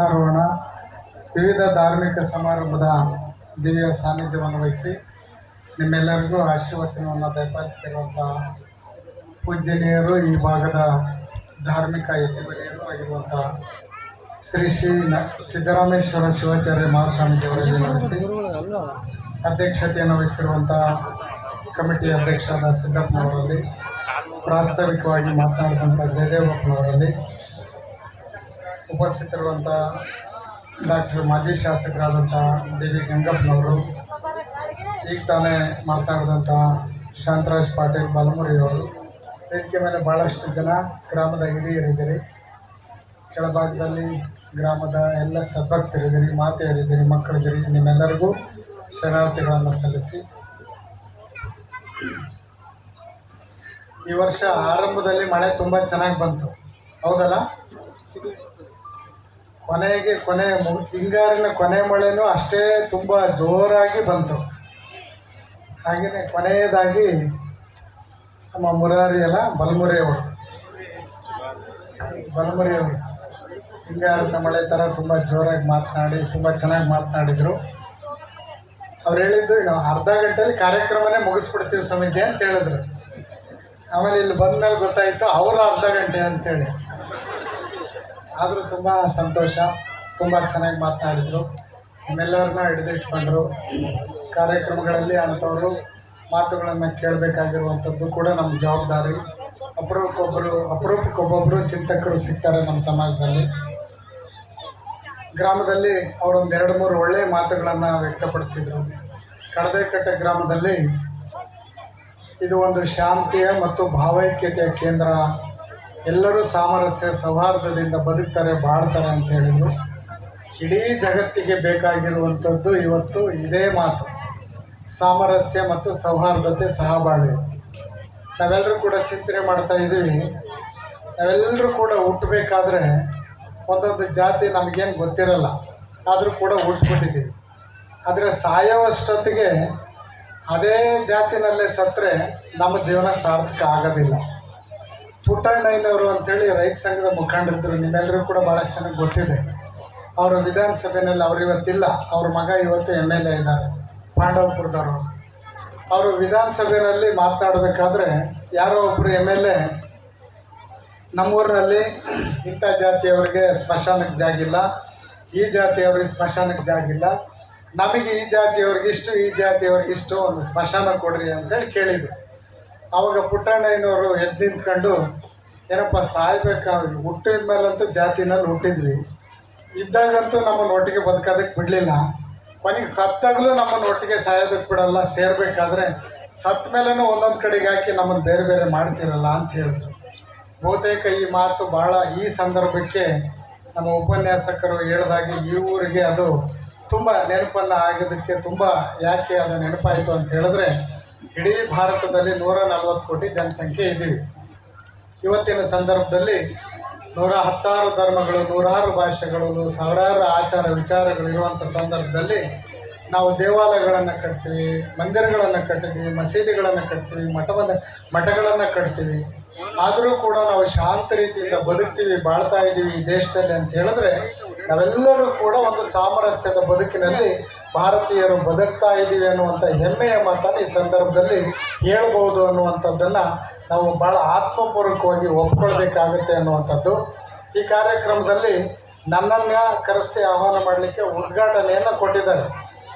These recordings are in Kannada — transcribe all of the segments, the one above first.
ಕಳಸಾರೋಹಣ ವಿವಿಧ ಧಾರ್ಮಿಕ ಸಮಾರಂಭದ ದಿವ್ಯ ಸಾನ್ನಿಧ್ಯವನ್ನು ವಹಿಸಿ ನಿಮ್ಮೆಲ್ಲರಿಗೂ ಆಶೀರ್ವಚನವನ್ನು ದಯಪಾಲಿಸಿರುವಂತಹ ಪೂಜ್ಯನೀಯರು ಈ ಭಾಗದ ಧಾರ್ಮಿಕ ಯತಿವರಿಯರು ಆಗಿರುವಂಥ ಶ್ರೀ ಶ್ರೀ ನ ಸಿದ್ದರಾಮೇಶ್ವರ ಶಿವಾಚಾರ್ಯ ಮಹಾಸ್ವಾಮೀಜಿಯವರಲ್ಲಿ ನಡೆಸಿ ಅಧ್ಯಕ್ಷತೆಯನ್ನು ವಹಿಸಿರುವಂಥ ಕಮಿಟಿ ಅಧ್ಯಕ್ಷರಾದ ಸಿದ್ದಪ್ಪನವರಲ್ಲಿ, ಪ್ರಾಸ್ತಾವಿಕವಾಗಿ ಮಾತನಾಡಿದಂಥ ಜಯದೇವಪ್ಪನವರಲ್ಲಿ ಉಪಸ್ಥಿತರಿರುವಂಥ ಡಾಕ್ಟರ್ ಮಾಜಿ ಶಾಸಕರಾದಂಥ ಡಿ ವಿ ಗಂಗಪ್ಪನವರು, ಈಗ ತಾನೇ ಮಾತನಾಡಿದಂಥ ಶಾಂತರಾಜ್ ಪಾಟೀಲ್ ಬಲಮುರಿಯವರು ಇದಕ್ಕೆ ಮೇಲೆ ಭಾಳಷ್ಟು ಜನ ಗ್ರಾಮದ ಹಿರಿಯರಿದ್ದೀರಿ. ಕೆಳಭಾಗದಲ್ಲಿ ಗ್ರಾಮದ ಎಲ್ಲ ಸದ್ಭಕ್ತರಿದ್ದೀರಿ, ಮಾತೆಯರಿದ್ದೀರಿ, ಮಕ್ಕಳಿದ್ದೀರಿ, ನಿಮ್ಮೆಲ್ಲರಿಗೂ ಶರಣಾರ್ಥಿಗಳನ್ನು ಸಲ್ಲಿಸಿ. ಈ ವರ್ಷ ಆರಂಭದಲ್ಲಿ ಮಳೆ ತುಂಬ ಚೆನ್ನಾಗಿ ಬಂತು. ಹೌದಲ್ಲ? ಕೊನೆಗೆ ಕೊನೆ ಹಿಂಗಾರಿನ ಕೊನೆ ಮಳೆನೂ ಅಷ್ಟೇ ತುಂಬ ಜೋರಾಗಿ ಬಂತು. ಹಾಗೆಯೇ ಕೊನೆಯದಾಗಿ ನಮ್ಮ ಮುರಾರಿ ಅಲ್ಲ ಬಲಮುರಿಯವರು. ಬಲಮುರಿಯವರು. ಹಿಂಗಾರಿನ ಮಳೆ ಥರ ತುಂಬ ಜೋರಾಗಿ ಮಾತನಾಡಿ, ತುಂಬ ಚೆನ್ನಾಗಿ ಮಾತನಾಡಿದರು. ಅವ್ರು ಹೇಳಿದ್ದು, ಈಗ ಅರ್ಧ ಗಂಟೆಯಲ್ಲಿ ಕಾರ್ಯಕ್ರಮನೇ ಮುಗಿಸ್ಬಿಡ್ತೀವಿ ಸ್ವಾಮೀಜಿ ಅಂತ ಹೇಳಿದ್ರು. ಆಮೇಲೆ ಇಲ್ಲಿ ಬಂದ ಮೇಲೆ ಗೊತ್ತಾಯಿತು, ಅವರು ಅರ್ಧ ಗಂಟೆ ಅಂತೇಳಿ. ಆದರೂ ತುಂಬ ಸಂತೋಷ, ತುಂಬ ಚೆನ್ನಾಗಿ ಮಾತನಾಡಿದರು. ನಮ್ಮೆಲ್ಲರನ್ನ ಹಿಡಿದಿಟ್ಕೊಂಡ್ರು ಕಾರ್ಯಕ್ರಮಗಳಲ್ಲಿ ಅಂಥವರು ಮಾತುಗಳನ್ನು ಕೇಳಬೇಕಾಗಿರುವಂಥದ್ದು ಕೂಡ ನಮ್ಮ ಜವಾಬ್ದಾರಿ. ಅಪರೂಪಕ್ಕೊಬ್ಬರು ಅಪರೂಪಕ್ಕೊಬ್ಬೊಬ್ಬರು ಚಿಂತಕರು ಸಿಗ್ತಾರೆ ನಮ್ಮ ಸಮಾಜದಲ್ಲಿ. ಗ್ರಾಮದಲ್ಲಿ ಅವರೊಂದು ಎರಡು ಮೂರು ಒಳ್ಳೆಯ ಮಾತುಗಳನ್ನು ವ್ಯಕ್ತಪಡಿಸಿದರು. ಕಡದೇಕಟ್ಟೆ ಗ್ರಾಮದಲ್ಲಿ ಇದು ಒಂದು ಶಾಂತಿಯ ಮತ್ತು ಭಾವೈಕ್ಯತೆಯ ಕೇಂದ್ರ ಎಲ್ಲರೂ ಸಾಮರಸ್ಯ, ಸೌಹಾರ್ದದಿಂದ ಬದುಕ್ತಾರೆ ಬಾಳ್ತಾರೆ ಅಂತ ಹೇಳಿದರು. ಇಡೀ ಜಗತ್ತಿಗೆ ಬೇಕಾಗಿರುವಂಥದ್ದು ಇವತ್ತು ಇದೇ ಮಾತು. ಸಾಮರಸ್ಯ ಮತ್ತು ಸೌಹಾರ್ದತೆ ಸಹಬಾಳ್ವೆ. ನಾವೆಲ್ಲರೂ ಕೂಡ ಚಿಂತನೆ ಮಾಡ್ತಾ ಇದ್ದೀವಿ. ನಾವೆಲ್ಲರೂ ಕೂಡ ಹುಟ್ಟಬೇಕಾದ್ರೆ ಒಂದೊಂದು ಜಾತಿ ನಮಗೇನು ಗೊತ್ತಿರಲ್ಲ. ಆದರೂ ಕೂಡ ಹುಟ್ಬಿಟ್ಟಿದ್ದೀವಿ. ಆದರೆ ಸಾಯೋವಷ್ಟೊತ್ತಿಗೆ ಅದೇ ಜಾತಿನಲ್ಲೇ ಸತ್ತರೆ ನಮ್ಮ ಜೀವನ ಸಾರ್ಥಕ ಆಗೋದಿಲ್ಲ. ಪುಟ್ಟಣ್ಣಯ್ಯನವರು ಅಂಥೇಳಿ ರೈತ ಸಂಘದ ಮುಖಂಡರಿದ್ದರು ನಿಮ್ಮೆಲ್ಲರೂ ಕೂಡ ಭಾಳಷ್ಟು ಚೆನ್ನಾಗಿ ಗೊತ್ತಿದೆ. ಅವರು ವಿಧಾನಸಭೆಯಲ್ಲಿ ಅವ್ರು ಇವತ್ತಿಲ್ಲ. ಅವ್ರ ಮಗ ಇವತ್ತು ಎಂ ಎಲ್ ಎ ಇದ್ದಾರೆ. ಪಾಂಡವಪುರದವರು. ಅವರು ವಿಧಾನಸಭೆಯಲ್ಲಿ ಮಾತನಾಡಬೇಕಾದ್ರೆ ಯಾರೋ ಒಬ್ಬರು ಎಂ ಎಲ್ ಎ ನಮ್ಮೂರಿನಲ್ಲಿ ಇಂಥ ಜಾತಿಯವರಿಗೆ ಸ್ಮಶಾನಕ್ಕೆ ಜಾಗಿಲ್ಲ ಈ ಜಾತಿಯವ್ರಿಗೆ ಸ್ಮಶಾನಕ್ಕೆ ಜಾಗಿಲ್ಲ ನಮಗೆ ಈ ಜಾತಿಯವ್ರಿಗಿಷ್ಟು ಈ ಜಾತಿಯವ್ರಿಗಿಷ್ಟು ಒಂದು ಸ್ಮಶಾನ ಕೊಡ್ರಿ ಅಂತೇಳಿ ಕೇಳಿದ್ರು. ಆವಾಗ ಪುಟ್ಟಣ್ಣಯ್ಯನವರು ಎದ್ದು ನಿಂತ್ಕೊಂಡು, ಏನಪ್ಪ ಸಾಯ್ಬೇಕಾ, ಹುಟ್ಟಿದ ಮೇಲಂತೂ ಜಾತಿನಲ್ಲಿ ಹುಟ್ಟಿದ್ವಿ. ಇದ್ದಾಗಂತೂ ನಮ್ಮನ್ನು ಒಟ್ಟಿಗೆ ಬದುಕೋದಕ್ಕೆ ಬಿಡಲಿಲ್ಲ. ಕೊನೆಗೆ ಸತ್ತಾಗಲೂ ನಮ್ಮನ್ನು ಒಟ್ಟಿಗೆ ಸಾಯೋದಕ್ಕೆ ಬಿಡಲ್ಲ, ಸೇರಬೇಕಾದ್ರೆ ಸತ್ತ ಮೇಲೂ ಒಂದೊಂದು ಕಡೆಗೆ ಹಾಕಿ ನಮ್ಮನ್ನು ಬೇರೆ ಬೇರೆ ಮಾಡ್ತಿರಲ್ಲ ಅಂತ ಹೇಳಿದ್ರು. ಬಹುತೇಕ ಈ ಮಾತು ಭಾಳ ಈ ಸಂದರ್ಭಕ್ಕೆ ನಮ್ಮ ಉಪನ್ಯಾಸಕರು ಹೇಳಿದಾಗೆ ಈ ಊರಿಗೆ ಅದು ತುಂಬ ನೆನಪನ್ನು ಆಗಿದ್ದಕ್ಕೆ ತುಂಬ ಯಾಕೆ ಅದು ನೆನಪಾಯಿತು ಅಂತ ಹೇಳಿದ್ರೆ ಇಡೀ ಭಾರತದಲ್ಲಿ ನೂರ ನಲವತ್ತು ಕೋಟಿ ಜನಸಂಖ್ಯೆ ಇದ್ದೀವಿ. ಇವತ್ತಿನ ಸಂದರ್ಭದಲ್ಲಿ ನೂರ ಹತ್ತಾರು ಧರ್ಮಗಳು, ನೂರಾರು ಭಾಷೆಗಳು, ಸಾವಿರಾರು ಆಚಾರ ವಿಚಾರಗಳು ಇರುವಂಥ ಸಂದರ್ಭದಲ್ಲಿ ನಾವು ದೇವಾಲಯಗಳನ್ನು ಕಟ್ತೀವಿ, ಮಂದಿರಗಳನ್ನು ಕಟ್ತೀವಿ ಮಸೀದಿಗಳನ್ನು ಕಟ್ತೀವಿ, ಮಠವನ್ನು, ಮಠಗಳನ್ನು ಕಟ್ತೀವಿ. ಆದರೂ ಕೂಡ ನಾವು ಶಾಂತ ರೀತಿಯಿಂದ ಬದುಕ್ತೀವಿ, ಬಾಳ್ತಾ ಇದ್ದೀವಿ ಈ ದೇಶದಲ್ಲಿ ಅಂತ ಹೇಳಿದ್ರೆ ನಾವೆಲ್ಲರೂ ಕೂಡ ಒಂದು ಸಾಮರಸ್ಯದ ಬದುಕಿನಲ್ಲಿ ಭಾರತೀಯರು ಬದುಕ್ತಾ ಇದ್ದೀವಿ ಅನ್ನುವಂಥ ಹೆಮ್ಮೆಯ ಮಾತನ್ನು ಈ ಸಂದರ್ಭದಲ್ಲಿ ಹೇಳ್ಬೋದು ಅನ್ನುವಂಥದ್ದನ್ನು ನಾವು ಭಾಳ ಆತ್ಮಪೂರ್ವಕವಾಗಿ ಒಪ್ಕೊಳ್ಬೇಕಾಗುತ್ತೆ ಅನ್ನುವಂಥದ್ದು. ಈ ಕಾರ್ಯಕ್ರಮದಲ್ಲಿ ನನ್ನನ್ನು ಕರೆಸಿ ಆಹ್ವಾನ ಮಾಡಲಿಕ್ಕೆ ಉದ್ಘಾಟನೆಯನ್ನು ಕೊಟ್ಟಿದ್ದಾರೆ.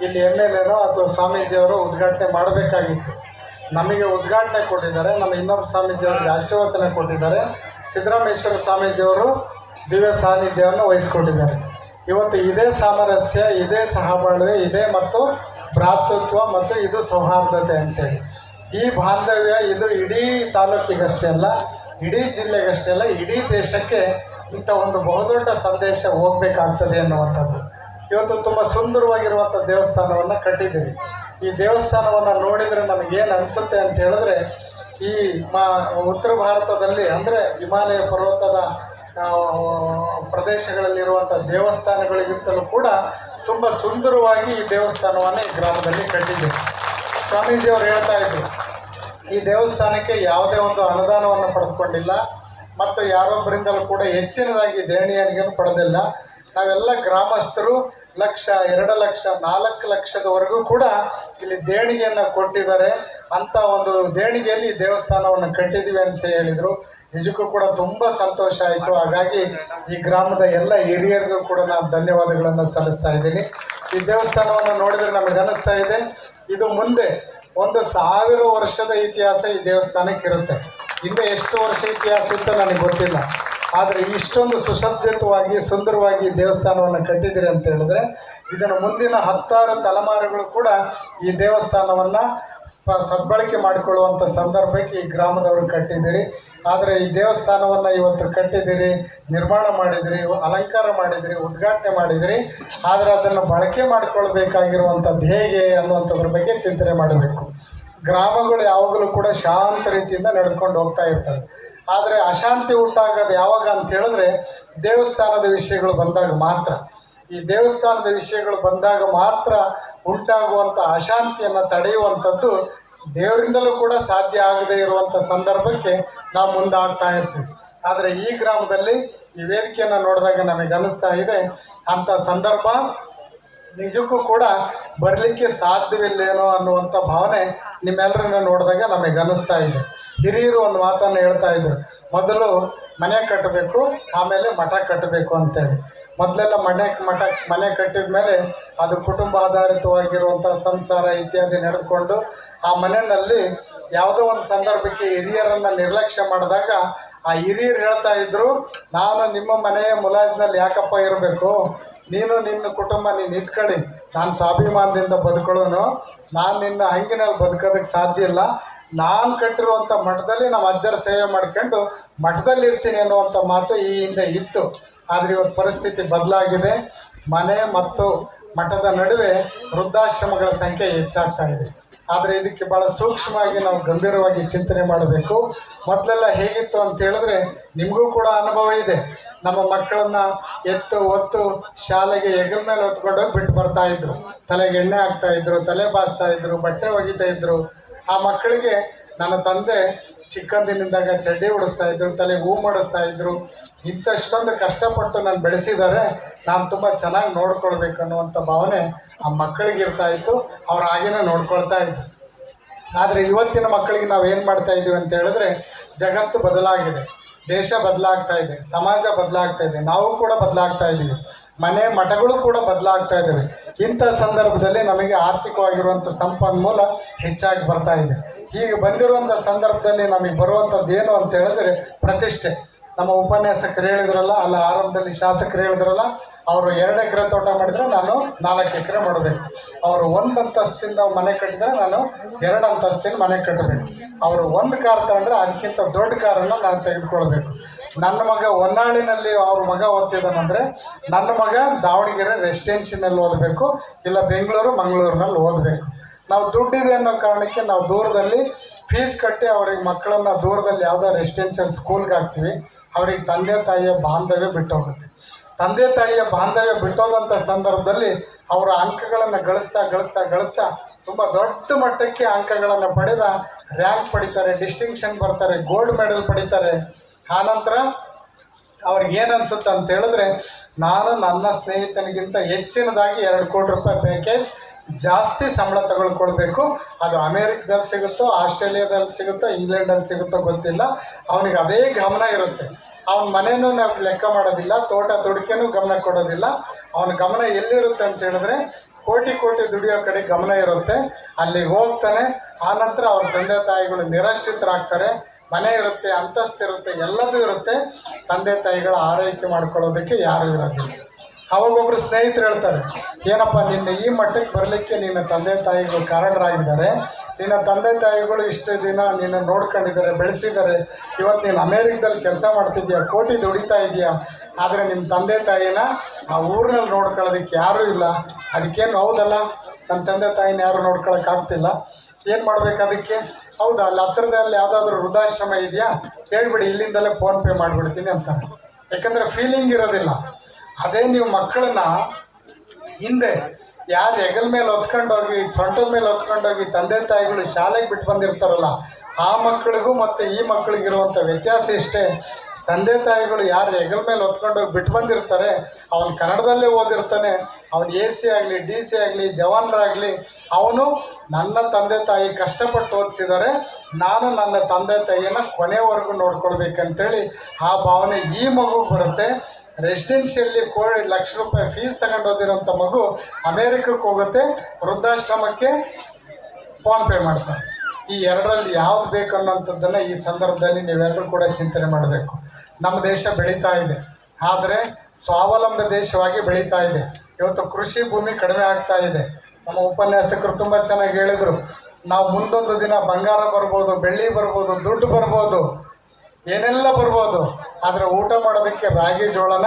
ಇಲ್ಲಿ ಎಂ ಎಲ್ ಎನೋ ಅಥವಾ ಸ್ವಾಮೀಜಿಯವರು ಉದ್ಘಾಟನೆ ಮಾಡಬೇಕಾಗಿತ್ತು. ನಮಗೆ ಉದ್ಘಾಟನೆ ಕೊಟ್ಟಿದ್ದಾರೆ. ನಮ್ಮ ಇನ್ನೊಬ್ಬ ಸ್ವಾಮೀಜಿಯವರಿಗೆ ಆಶೀರ್ವಚನೆ ಕೊಟ್ಟಿದ್ದಾರೆ. ಸಿದ್ದರಾಮೇಶ್ವರ ಸ್ವಾಮೀಜಿಯವರು ದಿವ್ಯ ಸಾನ್ನಿಧ್ಯವನ್ನು ವಹಿಸ್ಕೊಂಡಿದ್ದಾರೆ ಇವತ್ತು ಇದೇ ಸಾಮರಸ್ಯ, ಇದೇ ಸಹಬಾಳ್ವೆ, ಇದೇ ಮತ್ತು ಭ್ರಾತೃತ್ವ ಮತ್ತು ಇದು ಸೌಹಾರ್ದತೆ ಅಂತೇಳಿ. ಈ ಬಾಂಧವ್ಯ ಇದು ಇಡೀ ತಾಲೂಕಿಗಷ್ಟೇ ಅಲ್ಲ, ಇಡೀ ಜಿಲ್ಲೆಗಷ್ಟೇ ಅಲ್ಲ, ಇಡೀ ದೇಶಕ್ಕೆ ಇಂಥ ಒಂದು ಬಹುದೊಡ್ಡ ಸಂದೇಶ ಹೋಗಬೇಕಾಗ್ತದೆ ಅನ್ನುವಂಥದ್ದು. ಇವತ್ತು ತುಂಬ ಸುಂದರವಾಗಿರುವಂಥ ದೇವಸ್ಥಾನವನ್ನು ಕಟ್ಟಿದ್ದೀವಿ. ಈ ದೇವಸ್ಥಾನವನ್ನು ನೋಡಿದರೆ ನಮಗೇನು ಅನಿಸುತ್ತೆ ಅಂತ ಹೇಳಿದ್ರೆ, ಈ ಮಾ, ಉತ್ತರ ಭಾರತದಲ್ಲಿ ಅಂದರೆ ಹಿಮಾಲಯ ಪರ್ವತದ ಪ್ರದೇಶಗಳಲ್ಲಿರುವಂಥ ದೇವಸ್ಥಾನಗಳಿಗಿಂತಲೂ ಕೂಡ ತುಂಬ ಸುಂದರವಾಗಿ ಈ ದೇವಸ್ಥಾನವನ್ನು ಈ ಗ್ರಾಮದಲ್ಲಿ ಸ್ವಾಮೀಜಿ ಅವರು ಹೇಳ್ತಾ ಇದ್ರು, ಈ ದೇವಸ್ಥಾನಕ್ಕೆ ಯಾವುದೇ ಒಂದು ಅನುದಾನವನ್ನು ಪಡೆದುಕೊಂಡಿಲ್ಲ, ಮತ್ತು ಯಾರೊಬ್ಬರಿಂದಲೂ ಕೂಡ ಹೆಚ್ಚಿನದಾಗಿ ದೇಣಿಯನಿಗೇನು ಪಡೆದಿಲ್ಲ. ನಾವೆಲ್ಲ ಗ್ರಾಮಸ್ಥರು, ಲಕ್ಷ, ಎರಡು ಲಕ್ಷ, ನಾಲ್ಕು ಲಕ್ಷದವರೆಗೂ ಕೂಡ ಇಲ್ಲಿ ದೇಣಿಗೆಯನ್ನು ಕೊಟ್ಟಿದ್ದಾರೆ. ಅಂತ ಒಂದು ದೇಣಿಗೆಯಲ್ಲಿ ದೇವಸ್ಥಾನವನ್ನು ಕಟ್ಟಿದ್ದೀವಿ ಅಂತ ಹೇಳಿದರು. ನಿಜಕ್ಕೂ ಕೂಡ ತುಂಬ ಸಂತೋಷ ಆಯಿತು. ಹಾಗಾಗಿ ಈ ಗ್ರಾಮದ ಎಲ್ಲ ಹಿರಿಯರಿಗೂ ಕೂಡ ನಾನು ಧನ್ಯವಾದಗಳನ್ನು ಸಲ್ಲಿಸ್ತಾ ಇದ್ದೀನಿ. ಈ ದೇವಸ್ಥಾನವನ್ನು ನೋಡಿದರೆ ನಮಗೆ ಅನಿಸ್ತಾ ಇದೆ. ಇದು ಮುಂದೆ ಒಂದು ಸಾವಿರ ವರ್ಷದ ಇತಿಹಾಸ ಈ ದೇವಸ್ಥಾನಕ್ಕೆ ಇರುತ್ತೆ ಹಿಂದೆ ಎಷ್ಟು ವರ್ಷ ಇತಿಹಾಸ ಇತ್ತು ನನಗೆ ಗೊತ್ತಿಲ್ಲ. ಆದರೆ ಇಷ್ಟೊಂದು ಸುಸಜ್ಜಿತವಾಗಿ, ಸುಂದರವಾಗಿ ದೇವಸ್ಥಾನವನ್ನು ಕಟ್ಟಿದ್ದೀರಿ ಅಂತ ಹೇಳಿದ್ರೆ ಇದನ್ನು ಮುಂದಿನ ಹತ್ತಾರು ತಲೆಮಾರುಗಳು ಕೂಡ ಈ ದೇವಸ್ಥಾನವನ್ನು ಸದ್ಬಳಕೆ ಮಾಡಿಕೊಳ್ಳುವಂಥ ಸಂದರ್ಭಕ್ಕೆ ಈ ಗ್ರಾಮದವರು ಕಟ್ಟಿದ್ದೀರಿ. ಆದರೆ ಈ ದೇವಸ್ಥಾನವನ್ನು ಇವತ್ತು ಕಟ್ಟಿದ್ದೀರಿ, ನಿರ್ಮಾಣ ಮಾಡಿದಿರಿ ಅಲಂಕಾರ ಮಾಡಿದಿರಿ ಉದ್ಘಾಟನೆ ಮಾಡಿದಿರಿ ಆದರೆ ಅದನ್ನು ಬಳಕೆ ಮಾಡಿಕೊಳ್ಬೇಕಾಗಿರುವಂಥದ್ದು ಹೇಗೆ ಅನ್ನುವಂಥದ್ರ ಬಗ್ಗೆ ಚಿಂತನೆ ಮಾಡಬೇಕು. ಗ್ರಾಮಗಳು ಯಾವಾಗಲೂ ಕೂಡ ಶಾಂತ ರೀತಿಯಿಂದ ನಡೆದುಕೊಂಡು ಹೋಗ್ತಾ ಇರ್ತವೆ. ಆದರೆ ಅಶಾಂತಿ ಉಂಟಾಗೋದು ಯಾವಾಗ ಅಂತ ಹೇಳಿದ್ರೆ ದೇವಸ್ಥಾನದ ವಿಷಯಗಳು ಬಂದಾಗ ಮಾತ್ರ. ಈ ದೇವಸ್ಥಾನದ ವಿಷಯಗಳು ಬಂದಾಗ ಮಾತ್ರ ಉಂಟಾಗುವಂಥ ಅಶಾಂತಿಯನ್ನು ತಡೆಯುವಂಥದ್ದು ದೇವರಿಂದಲೂ ಕೂಡ ಸಾಧ್ಯ ಆಗದೇ ಇರುವಂಥ ಸಂದರ್ಭಕ್ಕೆ ನಾವು ಮುಂದಾಗ್ತಾ ಇರ್ತೀವಿ. ಆದರೆ ಈ ಗ್ರಾಮದಲ್ಲಿ ಈ ವೇದಿಕೆಯನ್ನು ನೋಡಿದಾಗ ನಮಗೆ ಅನಿಸ್ತಾ ಇದೆ, ಅಂಥ ಸಂದರ್ಭ ನಿಜಕ್ಕೂ ಕೂಡ ಬರಲಿಕ್ಕೆ ಸಾಧ್ಯವಿಲ್ಲೇನೋ ಅನ್ನುವಂಥ ಭಾವನೆ ನಿಮ್ಮೆಲ್ಲರನ್ನ ನೋಡಿದಾಗ ನಮಗೆ ಅನ್ನಿಸ್ತಾ ಇದೆ. ಹಿರಿಯರು ಒಂದು ಮಾತನ್ನು ಹೇಳ್ತಾ ಇದ್ರು. ಮೊದಲು ಮನೆ ಕಟ್ಟಬೇಕು, ಆಮೇಲೆ ಮಠ ಕಟ್ಟಬೇಕು ಅಂತೇಳಿ. ಮೊದಲೆಲ್ಲ ಮನೆ ಮಠ, ಮನೆ ಕಟ್ಟಿದ ಮೇಲೆ ಅದು ಕುಟುಂಬ ಆಧಾರಿತವಾಗಿರುವಂಥ ಸಂಸಾರ ಇತ್ಯಾದಿ ನಡೆದುಕೊಂಡು ಆ ಮನೆಯಲ್ಲಿ ಯಾವುದೋ ಒಂದು ಸಂದರ್ಭಕ್ಕೆ ಹಿರಿಯರನ್ನು ನಿರ್ಲಕ್ಷ್ಯ ಮಾಡಿದಾಗ ಆ ಹಿರಿಯರು ಹೇಳ್ತಾ ಇದ್ದರು ನಾನು ನಿಮ್ಮ ಮನೆಯ ಮುಲಾಜಿನಲ್ಲಿ ಯಾಕಪ್ಪ ಇರಬೇಕು? ನೀನು ನಿನ್ನ ಕುಟುಂಬ ನೀನು ಇಟ್ಕೊಳ್ಳಿ ನಾನು ಸ್ವಾಭಿಮಾನದಿಂದ ಬದುಕೊಳ್ಳೋನು. ನಾನು ನಿನ್ನ ಹಂಗಿನಲ್ಲಿ ಬದುಕೋದಕ್ಕೆ ಸಾಧ್ಯ ಇಲ್ಲ. ನಾನು ಕಟ್ಟಿರುವಂಥ ಮಠದಲ್ಲಿ ನಮ್ಮ ಅಜ್ಜರ ಸೇವೆ ಮಾಡ್ಕೊಂಡು ಮಠದಲ್ಲಿ ಇರ್ತೀನಿ ಅನ್ನುವಂಥ ಮಾತು ಈ ಹಿಂದೆ ಇತ್ತು. ಆದರೆ ಇವತ್ತು ಪರಿಸ್ಥಿತಿ ಬದಲಾಗಿದೆ. ಮನೆ ಮತ್ತು ಮಠದ ನಡುವೆ ವೃದ್ಧಾಶ್ರಮಗಳ ಸಂಖ್ಯೆ ಹೆಚ್ಚಾಗ್ತಾ ಇದೆ. ಆದರೆ ಇದಕ್ಕೆ ಭಾಳ ಸೂಕ್ಷ್ಮವಾಗಿ ನಾವು ಗಂಭೀರವಾಗಿ ಚಿಂತನೆ ಮಾಡಬೇಕು. ಮೊದಲೆಲ್ಲ ಹೇಗಿತ್ತು ಅಂತ ಹೇಳಿದ್ರೆ ನಿಮಗೂ ಕೂಡ ಅನುಭವ ಇದೆ. ನಮ್ಮ ಮಕ್ಕಳನ್ನ ಎತ್ತು ಒತ್ತು ಶಾಲೆಗೆ ಹೆಗಲ ಮೇಲೆ ಹೊತ್ಕೊಂಡೋಗಿ ಬಿಟ್ಟು ಬರ್ತಾ ಇದ್ರು. ತಲೆಗೆ ಎಣ್ಣೆ ಹಾಕ್ತಾ ಇದ್ರು, ತಲೆ ಬಾಸ್ತಾ ಇದ್ರು, ಬಟ್ಟೆ ಒಗಿತಾ ಇದ್ರು. ಆ ಮಕ್ಕಳಿಗೆ ನನ್ನ ತಂದೆ ಚಿಕ್ಕಂದಿನಿಂದಾಗ ಚಡ್ಡಿ ಹೊಡಿಸ್ತಾ ಇದ್ರು, ತಲೆಗೆ ಹೂ ಮಾಡಿಸ್ತಾ ಇದ್ರು. ಇಂಥಷ್ಟೊಂದು ಕಷ್ಟಪಟ್ಟು ನಾನು ಬೆಳೆಸಿದ್ದಾರೆ ನಾನು ತುಂಬ ಚೆನ್ನಾಗಿ ನೋಡ್ಕೊಳ್ಬೇಕು ಅನ್ನುವಂಥ ಭಾವನೆ ಆ ಮಕ್ಕಳಿಗೆ ಇರ್ತಾ ಇತ್ತು, ಅವ್ರು ಹಾಗೇನೆ ನೋಡ್ಕೊಳ್ತಾ ಇದ್ರು ಆದರೆ ಇವತ್ತಿನ ಮಕ್ಕಳಿಗೆ ನಾವು ಏನು ಮಾಡ್ತಾ ಇದ್ದೀವಿ ಅಂತ ಹೇಳಿದ್ರೆ, ಜಗತ್ತು ಬದಲಾಗಿದೆ, ದೇಶ ಬದಲಾಗ್ತಾ ಇದೆ, ಸಮಾಜ ಬದಲಾಗ್ತಾ ಇದೆ, ನಾವು ಕೂಡ ಬದಲಾಗ್ತಾ ಇದ್ದೀವಿ ಮನೆ ಮಠಗಳು ಕೂಡ ಬದಲಾಗ್ತಾ ಇದ್ದಾವೆ ಇಂಥ ಸಂದರ್ಭದಲ್ಲಿ ನಮಗೆ ಆರ್ಥಿಕವಾಗಿರುವಂಥ ಸಂಪನ್ಮೂಲ ಹೆಚ್ಚಾಗಿ ಬರ್ತಾ ಇದೆ. ಈಗ ಬಂದಿರುವಂಥ ಸಂದರ್ಭದಲ್ಲಿ ನಮಗೆ ಬರುವಂಥದ್ದು ಏನು ಅಂತ ಹೇಳಿದ್ರೆ ಪ್ರತಿಷ್ಠೆ. ನಮ್ಮ ಉಪನ್ಯಾಸಕರು ಹೇಳಿದ್ರಲ್ಲ, ಅಲ್ಲ ಆರಂಭದಲ್ಲಿ ಶಾಸಕರು ಹೇಳಿದ್ರಲ್ಲ, ಅವರು ಎರಡು ಎಕರೆ ತೋಟ ಮಾಡಿದರೆ ನಾನು ನಾಲ್ಕು ಎಕರೆ ಮಾಡಬೇಕು. ಅವರು ಒಂದು ಅಂತಸ್ತಿಂದ ಮನೆ ಕಟ್ಟಿದ್ರೆ ನಾನು ಎರಡು ಅಂತಸ್ತಿನ ಮನೆ ಕಟ್ಟಬೇಕು. ಅವರು ಒಂದು ಕಾರ್ ತಗೊಂಡ್ರೆ ಅದಕ್ಕಿಂತ ದೊಡ್ಡ ಕಾರನ್ನು ನಾನು ತೆಗೆದುಕೊಳ್ಬೇಕು. ನನ್ನ ಮಗ ಹೊನ್ನಾಳಿನಲ್ಲಿ ಅವ್ರ ಮಗ ಓದ್ತಿದ್ದಾನಂದರೆ ನನ್ನ ಮಗ ದಾವಣಗೆರೆ ರೆಸಿಡೆನ್ಷಿನಲ್ಲಿ ಓದಬೇಕು, ಇಲ್ಲ ಬೆಂಗಳೂರು, ಮಂಗಳೂರಿನಲ್ಲಿ ಓದಬೇಕು. ನಾವು ದುಡ್ಡಿದೆ ಅನ್ನೋ ಕಾರಣಕ್ಕೆ ನಾವು ದೂರದಲ್ಲಿ ಫೀಸ್ ಕಟ್ಟಿ ಅವ್ರಿಗೆ ಮಕ್ಕಳನ್ನ ದೂರದಲ್ಲಿ ಯಾವುದೋ ರೆಸಿಡೆನ್ಷಿಯಲ್ ಸ್ಕೂಲ್ಗೆ ಹಾಕ್ತೀವಿ. ಅವ್ರಿಗೆ ತಂದೆ ತಾಯಿಯ ಬಾಂಧವ್ಯ ಬಿಟ್ಟು ಹೋಗುತ್ತೆ ತಂದೆ ತಾಯಿಯ ಬಾಂಧವ್ಯ ಬಿಟ್ಟೋದಂಥ ಸಂದರ್ಭದಲ್ಲಿ ಅವರ ಅಂಕಗಳನ್ನು ಗಳಿಸ್ತಾ ಗಳಿಸ್ತಾ ಗಳಿಸ್ತಾ ತುಂಬ ದೊಡ್ಡ ಮಟ್ಟಕ್ಕೆ ಅಂಕಗಳನ್ನು ಪಡೆದ ರ್ಯಾಂಕ್ ಪಡಿತಾರೆ ಡಿಸ್ಟಿಂಕ್ಷನ್ ಬರ್ತಾರೆ ಗೋಲ್ಡ್ ಮೆಡಲ್ ಪಡಿತಾರೆ. ಆನಂತರ ಅವ್ರಿಗೆ ಏನು ಅನ್ಸುತ್ತೆ ಅಂತ ಹೇಳಿದ್ರೆ, ನಾನು ನನ್ನ ಸ್ನೇಹಿತನಿಗಿಂತ ಹೆಚ್ಚಿನದಾಗಿ ಎರಡು ಕೋಟಿ ರೂಪಾಯಿ ಪ್ಯಾಕೇಜ್ ಜಾಸ್ತಿ ಸಂಬಳ ತಗೊಳ್ಕೊಳ್ಬೇಕು ಅದು ಅಮೇರಿಕದಲ್ಲಿ ಸಿಗುತ್ತೋ ಆಸ್ಟ್ರೇಲಿಯಾದಲ್ಲಿ ಸಿಗುತ್ತೋ, ಇಂಗ್ಲೆಂಡಲ್ಲಿ ಸಿಗುತ್ತೋ ಗೊತ್ತಿಲ್ಲ. ಅವನಿಗೆ ಅದೇ ಗಮನ ಇರುತ್ತೆ. ಅವನ ಮನೆಯೂ ನಾವು ಲೆಕ್ಕ ಮಾಡೋದಿಲ್ಲ, ತೋಟ ತುಡಿಕೆನೂ ಗಮನ ಕೊಡೋದಿಲ್ಲ. ಅವನ ಗಮನ ಎಲ್ಲಿರುತ್ತೆ ಅಂತ ಹೇಳಿದ್ರೆ ಕೋಟಿ ಕೋಟಿ ದುಡಿಯೋ ಕಡೆ ಗಮನ ಇರುತ್ತೆ. ಅಲ್ಲಿಗೆ ಹೋಗ್ತಾನೆ ಆನಂತರ ಅವ್ರ ತಂದೆ ತಾಯಿಗಳು ನಿರಾಶ್ರಿತರಾಗ್ತಾರೆ. ಮನೆ ಇರುತ್ತೆ ಅಂತಸ್ತಿರುತ್ತೆ ಎಲ್ಲದೂ ಇರುತ್ತೆ. ತಂದೆ ತಾಯಿಗಳ ಆರೈಕೆ ಮಾಡ್ಕೊಳ್ಳೋದಕ್ಕೆ ಯಾರೂ ಇರೋದಿಲ್ಲ. ಅವಾಗೊಬ್ರು ಸ್ನೇಹಿತರು ಹೇಳ್ತಾರೆ, ಏನಪ್ಪ, ನಿನ್ನ ಈ ಮಟ್ಟಕ್ಕೆ ಬರಲಿಕ್ಕೆ ನಿನ್ನ ತಂದೆ ತಾಯಿಗಳು ಕಾರಣರಾಗಿದ್ದಾರೆ. ನಿನ್ನ ತಂದೆ ತಾಯಿಗಳು ಇಷ್ಟು ದಿನ ನಿನ್ನ ನೋಡ್ಕೊಂಡಿದ್ದಾರೆ, ಬೆಳೆಸಿದ್ದಾರೆ. ಇವತ್ತು ನೀನು ಅಮೇರಿಕದಲ್ಲಿ ಕೆಲಸ ಮಾಡ್ತಿದ್ಯಾ ಕೋಟಿ ದುಡಿತಾ ಇದೆಯಾ? ಆದರೆ ನಿಮ್ಮ ತಂದೆ ತಾಯಿನ ಆ ಊರಿನಲ್ಲಿ ನೋಡ್ಕೊಳ್ಳೋದಕ್ಕೆ ಯಾರೂ ಇಲ್ಲ. ಅದಕ್ಕೇನು ಹೌದಲ್ಲ? ನನ್ನ ತಂದೆ ತಾಯಿನ ಯಾರು ನೋಡ್ಕೊಳಕ್ಕಾಗ್ತಿಲ್ಲ ಏನು ಮಾಡ್ಬೇಕು ಅದಕ್ಕೆ? ಹೌದಾ, ಅಲ್ಲಿ ಹತ್ರದಲ್ಲಿ ಯಾವುದಾದ್ರೂ ವೃದ್ಧಾಶ್ರಮ ಇದೆಯಾ? ಹೇಳ್ಬಿಡಿ, ಇಲ್ಲಿಂದಲೇ ಫೋನ್ಪೇ ಮಾಡಿಬಿಡ್ತೀನಿ ಅಂತ ಯಾಕಂದರೆ ಫೀಲಿಂಗ್ ಇರೋದಿಲ್ಲ. ಅದೇ ನೀವು ಮಕ್ಕಳನ್ನ ಹಿಂದೆ ಯಾರು ಹೆಗಲ್ ಮೇಲೆ ಹೊತ್ಕೊಂಡೋಗಿ ಸೊಂಟದ ಮೇಲೆ ಹೊತ್ಕೊಂಡೋಗಿ ತಂದೆ ತಾಯಿಗಳು ಶಾಲೆಗೆ ಬಿಟ್ಟು ಬಂದಿರ್ತಾರಲ್ಲ, ಆ ಮಕ್ಕಳಿಗೂ ಮತ್ತು ಈ ಮಕ್ಕಳಿಗಿರುವಂಥ ವ್ಯತ್ಯಾಸ ಇಷ್ಟೇ ತಂದೆ ತಾಯಿಗಳು ಯಾರು ಹೆಗಲ ಮೇಲೆ ಹೊತ್ಕೊಂಡೋಗಿ ಬಿಟ್ಟು ಬಂದಿರ್ತಾರೆ, ಅವನು ಕನ್ನಡದಲ್ಲೇ ಓದಿರ್ತಾನೆ, ಅವನು ಎ ಸಿ ಆಗಲಿ, ಡಿ ಸಿ ಆಗಲಿ, ಜವಾನರಾಗಲಿ, ಅವನು ನನ್ನ ತಂದೆ ತಾಯಿ ಕಷ್ಟಪಟ್ಟು ಓದಿಸಿದರೆ, ನಾನು ನನ್ನ ತಂದೆ ತಾಯಿಯನ್ನು ಕೊನೆವರೆಗೂ ನೋಡ್ಕೊಳ್ಬೇಕಂತೇಳಿ ಆ ಭಾವನೆ ಈ ಮಗು ಬರುತ್ತೆ. ರೆಸಿಡೆನ್ಷಿಯಲ್ಲಿ ಕೋಳಿ ಲಕ್ಷ ರೂಪಾಯಿ ಫೀಸ್ ತಗೊಂಡು ಓದಿರೋಂಥ ಮಗು ಅಮೇರಿಕಕ್ಕೆ ಹೋಗುತ್ತೆ, ವೃದ್ಧಾಶ್ರಮಕ್ಕೆ ಫೋನ್ ಪೇ ಮಾಡ್ತಾರೆ ಈ ಎರಡರಲ್ಲಿ ಯಾವ್ದು ಬೇಕು ಈ ಸಂದರ್ಭದಲ್ಲಿ ನೀವೆಲ್ಲರೂ ಕೂಡ ಚಿಂತನೆ ಮಾಡಬೇಕು. ನಮ್ಮ ದೇಶ ಬೆಳೀತಾ ಇದೆ. ಆದರೆ ಸ್ವಾವಲಂಬ ದೇಶವಾಗಿ ಬೆಳೀತಾ ಇದೆ. ಇವತ್ತು ಕೃಷಿ ಭೂಮಿ ಕಡಿಮೆ ಆಗ್ತಾ ಇದೆ. ನಮ್ಮ ಉಪನ್ಯಾಸಕರು ತುಂಬ ಚೆನ್ನಾಗಿ ಹೇಳಿದರು. ನಾವು ಮುಂದೊಂದು ದಿನ ಬಂಗಾರ ಬರ್ಬೋದು, ಬೆಳ್ಳಿ ಬರ್ಬೋದು, ದುಡ್ಡು ಬರ್ಬೋದು. ಏನೆಲ್ಲ ಬರ್ಬೋದು? ಆದರೆ ಊಟ ಮಾಡೋದಕ್ಕೆ ರಾಗಿ ಜೋಳನ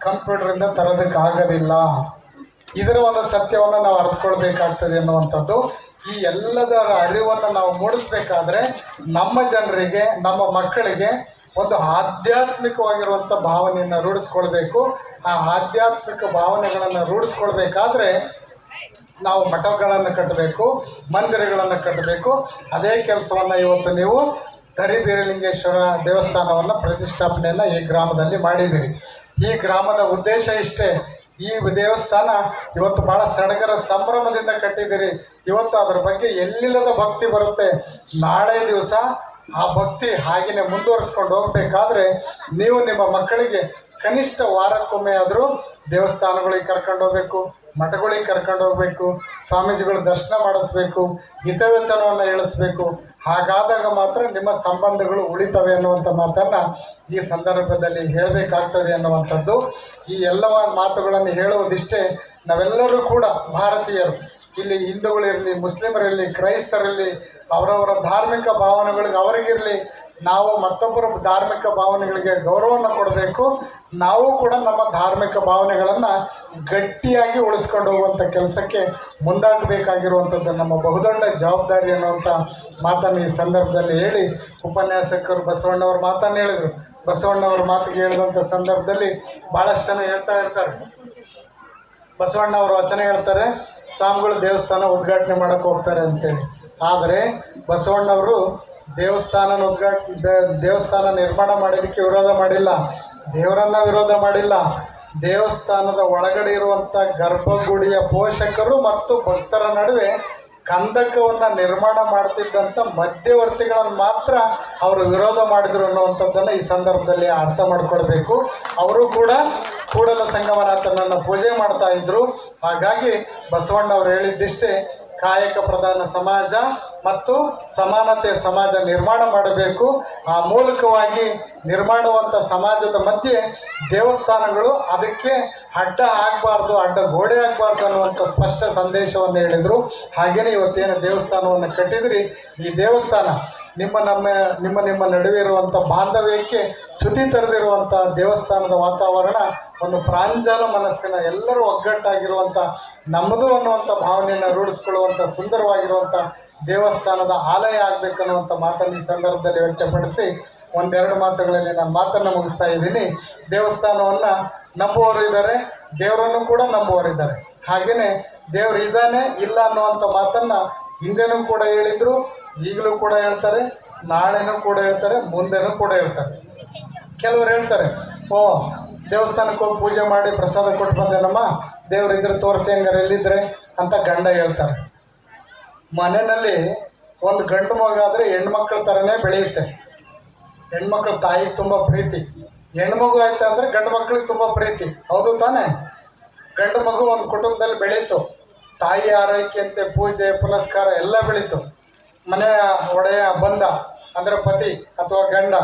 ಕಂಪ್ಯೂಟರಿಂದ ತರೋದಕ್ಕೆ ಆಗೋದಿಲ್ಲ. ಇದರ ಒಂದು ಸತ್ಯವನ್ನು ನಾವು ಅರ್ಥಕೊಳ್ಬೇಕಾಗ್ತದೆ ಅನ್ನುವಂಥದ್ದು. ಈ ಎಲ್ಲದರ ಅರಿವನ್ನು ನಾವು ಮೂಡಿಸ್ಬೇಕಾದ್ರೆ ನಮ್ಮ ಜನರಿಗೆ, ನಮ್ಮ ಮಕ್ಕಳಿಗೆ ಒಂದು ಆಧ್ಯಾತ್ಮಿಕವಾಗಿರುವಂಥ ಭಾವನೆಯನ್ನು ರೂಢಿಸ್ಕೊಳ್ಬೇಕು. ಆ ಆಧ್ಯಾತ್ಮಿಕ ಭಾವನೆಗಳನ್ನು ರೂಢಿಸ್ಕೊಳ್ಬೇಕಾದ್ರೆ ನಾವು ಮಠಗಳನ್ನು ಕಟ್ಟಬೇಕು, ಮಂದಿರಗಳನ್ನು ಕಟ್ಟಬೇಕು. ಅದೇ ಕೆಲಸವನ್ನು ಇವತ್ತು ನೀವು ಕರಿಬೀರಲಿಂಗೇಶ್ವರ ದೇವಸ್ಥಾನವನ್ನು ಪ್ರತಿಷ್ಠಾಪನೆಯನ್ನು ಈ ಗ್ರಾಮದಲ್ಲಿ ಮಾಡಿದ್ದೀರಿ. ಈ ಗ್ರಾಮದ ಉದ್ದೇಶ ಇಷ್ಟೇ. ಈ ದೇವಸ್ಥಾನ ಇವತ್ತು ಭಾಳ ಸಡಗರ ಸಂಭ್ರಮದಿಂದ ಕಟ್ಟಿದ್ದೀರಿ. ಇವತ್ತು ಅದರ ಬಗ್ಗೆ ಎಲ್ಲಿಲ್ಲದ ಭಕ್ತಿ ಬರುತ್ತೆ? ನಾಳೆ ದಿವಸ ಆ ಭಕ್ತಿ ಹಾಗೆಯೇ ಮುಂದುವರಿಸ್ಕೊಂಡು ಹೋಗಬೇಕಾದ್ರೆ ನೀವು ನಿಮ್ಮ ಮಕ್ಕಳಿಗೆ ಕನಿಷ್ಠ ವಾರಕ್ಕೊಮ್ಮೆ ಆದರೂ ದೇವಸ್ಥಾನಗಳಿಗೆ ಕರ್ಕೊಂಡು ಹೋಗ್ಬೇಕು. ಮಠಗಳಿಗೆ ಕರ್ಕೊಂಡು ಹೋಗ್ಬೇಕು, ಸ್ವಾಮೀಜಿಗಳು ದರ್ಶನ ಮಾಡಿಸ್ಬೇಕು, ಹಿತವಚನವನ್ನು ಹೇಳಿಸ್ಬೇಕು. ಹಾಗಾದಾಗ ಮಾತ್ರ ನಿಮ್ಮ ಸಂಬಂಧಗಳು ಉಳಿತವೆ ಅನ್ನುವಂಥ ಮಾತನ್ನು ಈ ಸಂದರ್ಭದಲ್ಲಿ ಹೇಳಬೇಕಾಗ್ತದೆ ಅನ್ನುವಂಥದ್ದು. ಈ ಎಲ್ಲ ಮಾತುಗಳನ್ನು ಹೇಳುವುದಿಷ್ಟೇ ನಾವೆಲ್ಲರೂ ಕೂಡ ಭಾರತೀಯರು. ಇಲ್ಲಿ ಹಿಂದೂಗಳಿರಲಿ, ಮುಸ್ಲಿಮರಿರಲಿ ಕ್ರೈಸ್ತರಲ್ಲಿ ಅವರವರ ಧಾರ್ಮಿಕ ಭಾವನೆಗಳಿಗೆ ಅವರಿಗಿರಲಿ ನಾವು ಮತ್ತೊಬ್ಬರ ಧಾರ್ಮಿಕ ಭಾವನೆಗಳಿಗೆ ಗೌರವವನ್ನು ಕೊಡಬೇಕು. ನಾವು ಕೂಡ ನಮ್ಮ ಧಾರ್ಮಿಕ ಭಾವನೆಗಳನ್ನು ಗಟ್ಟಿಯಾಗಿ ಉಳಿಸ್ಕೊಂಡು ಹೋಗುವಂಥ ಕೆಲಸಕ್ಕೆ ಮುಂದಾಗಬೇಕಾಗಿರುವಂಥದ್ದು ನಮ್ಮ ಬಹುದೊಡ್ಡ ಜವಾಬ್ದಾರಿ ಅನ್ನುವಂಥ ಮಾತನ್ನು ಈ ಸಂದರ್ಭದಲ್ಲಿ ಹೇಳಿ ಉಪನ್ಯಾಸಕರು ಬಸವಣ್ಣವ್ರ ಮಾತನ್ನು ಹೇಳಿದರು. ಬಸವಣ್ಣವ್ರ ಮಾತಿಗೆ ಹೇಳಿದಂಥ ಸಂದರ್ಭದಲ್ಲಿ ಭಾಳಷ್ಟು ಜನ ಹೇಳ್ತಾ ಇರ್ತಾರೆ. ಬಸವಣ್ಣ ಅವರು ವಚನ ಹೇಳ್ತಾರೆ, ಸ್ವಾಮಿಗಳು ದೇವಸ್ಥಾನ ಉದ್ಘಾಟನೆ ಮಾಡೋಕ್ಕೆ ಹೋಗ್ತಾರೆ ಅಂತೇಳಿ. ಆದರೆ ಬಸವಣ್ಣವರು ದೇವಸ್ಥಾನ ದೇವಸ್ಥಾನ ನಿರ್ಮಾಣ ಮಾಡೋದಕ್ಕೆ ವಿರೋಧ ಮಾಡಿಲ್ಲ. ದೇವರನ್ನ ವಿರೋಧ ಮಾಡಿಲ್ಲ. ದೇವಸ್ಥಾನದ ಒಳಗಡೆ ಇರುವಂಥ ಗರ್ಭಗುಡಿಯ ಪೋಷಕರು ಮತ್ತು ಭಕ್ತರ ನಡುವೆ ಕಂದಕವನ್ನು ನಿರ್ಮಾಣ ಮಾಡ್ತಿದ್ದಂಥ ಮಧ್ಯವರ್ತಿಗಳನ್ನು ಮಾತ್ರ ಅವರು ವಿರೋಧ ಮಾಡಿದರು ಅನ್ನುವಂಥದ್ದನ್ನು ಈ ಸಂದರ್ಭದಲ್ಲಿ ಅರ್ಥ ಮಾಡ್ಕೊಳ್ಬೇಕು. ಅವರು ಕೂಡ ಕೂಡಲ ಸಂಗಮನಾಥನನ್ನು ಪೂಜೆ ಮಾಡ್ತಾ ಇದ್ರು. ಹಾಗಾಗಿ ಬಸವಣ್ಣ ಅವರು ಹೇಳಿದ್ದಿಷ್ಟೇ ಕಾಯಕ ಪ್ರಧಾನ ಸಮಾಜ ಮತ್ತು ಸಮಾನತೆ ಸಮಾಜ ನಿರ್ಮಾಣ ಮಾಡಬೇಕು. ಆ ಮೂಲಕವಾಗಿ ನಿರ್ಮಾಣವಂಥ ಸಮಾಜದ ಮಧ್ಯೆ ದೇವಸ್ಥಾನಗಳು ಅದಕ್ಕೆ ಅಡ್ಡ ಆಗಬಾರ್ದು, ಅಡ್ಡ ಗೋಡೆ ಆಗಬಾರ್ದು ಅನ್ನುವಂಥ ಸ್ಪಷ್ಟ ಸಂದೇಶವನ್ನು ಹೇಳಿದರು. ಹಾಗೆಯೇ ಇವತ್ತೇನು ದೇವಸ್ಥಾನವನ್ನು ಕಟ್ಟಿದ್ರಿ? ಈ ದೇವಸ್ಥಾನ ನಿಮ್ಮ ನಮ್ಮ, ನಿಮ್ಮ ನಿಮ್ಮ ನಡುವೆ ಇರುವಂಥ ಬಾಂಧವ್ಯಕ್ಕೆ ಚ್ಯುತಿ ತೆರೆದಿರುವಂಥ ದೇವಸ್ಥಾನದ ವಾತಾವರಣ ಒಂದು ಪ್ರಾಂಜಲ ಮನಸ್ಸಿನ ಎಲ್ಲರೂ ಒಗ್ಗಟ್ಟಾಗಿರುವಂಥ ನಮ್ಮದು ಅನ್ನುವಂಥ ಭಾವನೆಯನ್ನು ರೂಢಿಸ್ಕೊಳ್ಳುವಂಥ ಸುಂದರವಾಗಿರುವಂಥ ದೇವಸ್ಥಾನದ ಆಲಯ ಆಗಬೇಕು ಅನ್ನುವಂಥ ಮಾತನ್ನು ಈ ಸಂದರ್ಭದಲ್ಲಿ ವ್ಯಕ್ತಪಡಿಸಿ ಒಂದೆರಡು ಮಾತುಗಳಲ್ಲಿ ನಾನು ಮಾತನ್ನು ಮುಗಿಸ್ತಾ ಇದ್ದೀನಿ. ದೇವಸ್ಥಾನವನ್ನು ನಂಬುವವರು ಇದ್ದಾರೆ, ದೇವರನ್ನು ಕೂಡ ನಂಬುವವರಿದ್ದಾರೆ ಹಾಗೆಯೇ ದೇವರು ಇದ್ದಾನೆ, ಇಲ್ಲ ಅನ್ನುವಂಥ ಮಾತನ್ನು ಹಿಂದೆನೂ ಕೂಡ ಹೇಳಿದರು, ಈಗಲೂ ಕೂಡ ಹೇಳ್ತಾರೆ, ನಾಳೆನೂ ಕೂಡ ಹೇಳ್ತಾರೆ, ಮುಂದೆನೂ ಕೂಡ ಹೇಳ್ತಾರೆ. ಕೆಲವರು ಹೇಳ್ತಾರೆ, ಓ ದೇವಸ್ಥಾನಕ್ಕೆ ಹೋಗಿ ಪೂಜೆ ಮಾಡಿ ಪ್ರಸಾದ ಕೊಟ್ಟು ಬಂದೇನಮ್ಮ ದೇವ್ರು ಇದ್ರೆ ತೋರಿಸಿ ಹಂಗಾರೆ ಎಲ್ಲಿದ್ರೆ? ಅಂತ ಗಂಡ ಹೇಳ್ತಾರೆ. ಮನೆಯಲ್ಲಿ ಒಂದು ಗಂಡು ಮಗ ಆದರೆ ಹೆಣ್ಮಕ್ಳ ಥರನೇ ಬೆಳೆಯುತ್ತೆ. ಹೆಣ್ಮಕ್ಳ ತಾಯಿಗೆ ತುಂಬ ಪ್ರೀತಿ. ಹೆಣ್ಮಗು ಆಯ್ತು ಅಂದರೆ ಗಂಡು ಮಕ್ಳಿಗೆ ತುಂಬ ಪ್ರೀತಿ. ಹೌದು ತಾನೇ? ಗಂಡು ಮಗು ಒಂದು ಕುಟುಂಬದಲ್ಲಿ ಬೆಳೀತು. ತಾಯಿ ಆರೈಕೆಯಂತೆ ಪೂಜೆ, ಪುನಸ್ಕಾರ ಎಲ್ಲ ಬೆಳೀತು. ಮನೆಯ ಒಡೆಯ, ಬಂದ, ಅಂದರೆ ಪತಿ ಅಥವಾ ಗಂಡ,